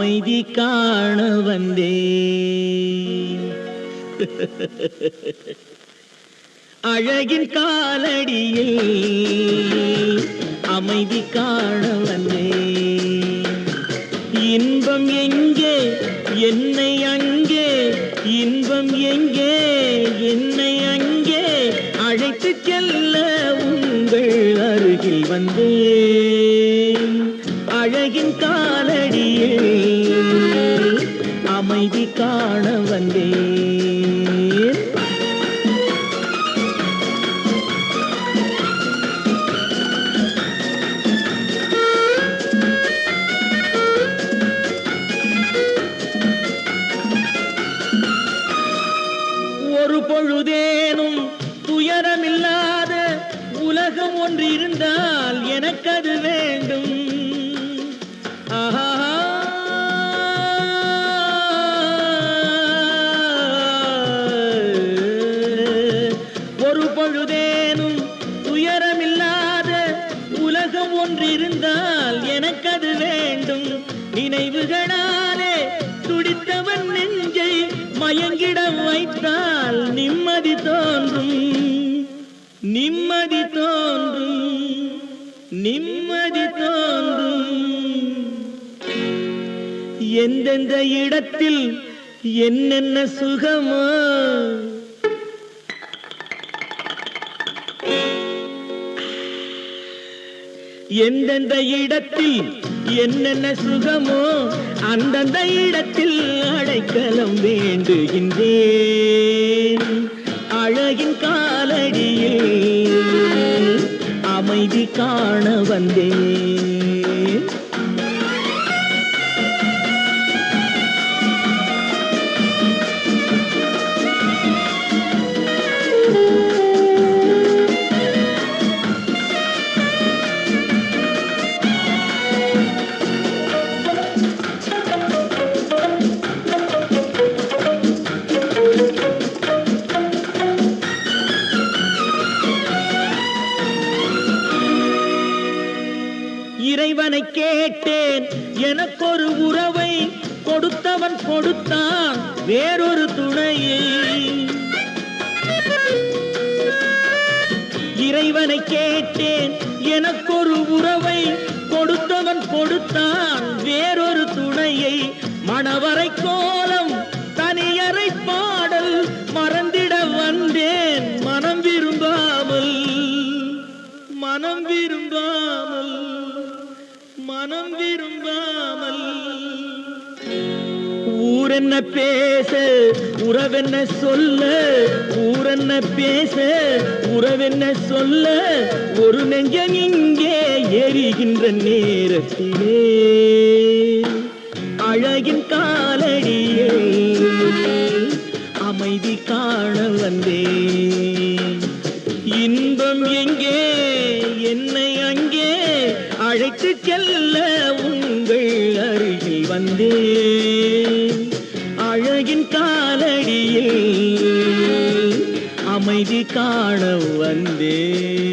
அமைதி காண வந்தே அழகின் காலடியில் அமைதி காண வந்தே இன்பம் எங்கே? என்னை அங்கே. இன்பம் எங்கே? என்னை அங்கே. அழைத்து செல்ல உங்கள் அருகில் வந்தே. அழகின் காலடியே அமைதி காண வந்தேன். ஒரு பொழுதேனும் துயரமில்லாத உலகம் ஒன்று இருந்தால் எனக்கு அது வேண்டும். ஒரு பொழுதேனும் துயரமில்லாத உலகம் ஒன்றிருந்தால் எனக்கு அது வேண்டும். நினைவுகளாலே துடித்தவன் நெஞ்சை மயங்கிட வைத்தால் நிம்மதி தோன்றும். நிம்மதி தோன்றும். நிம்மதி தோன்றும். எந்தெந்த இடத்தில் என்னென்ன சுகமா எந்தெந்த இடத்தில் என்னென்ன சுகமோ அந்தந்த இடத்தில் அடைக்கலம் வேண்டுகின்றேன். அழகின் காலடியில் அமைதி காண வந்தேன். இறைவனை கேட்டேன். எனக்கொரு உறவை கொடுத்தவன் கொடுத்தான். வேறொரு துணையை இறைவனை கேட்டேன். எனக்கொரு உறவை கொடுத்தவன் கொடுத்தான். வேறொரு துணையை மணவரை கோலம் தனியறை பாடல் மறந்திட வந்தேன். மனம் விரும்பாமல் மனம் விரும்பாமல். மனம் விரும்பாமல் ஊரென்ன பேச உறவென்ன சொல்ல ஊரென்ன பேச உறவென்ன சொல்ல. ஒரு நெஞ்சம் இங்கே எரிகின்ற நேரத்திலே. அழகின் காலடியே அமைதி காண வந்தேன். அழைத்து செல்ல உங்கள் அருகில் வந்தேன். அழகின் காலடியில் அமைதி காண வந்தேன்.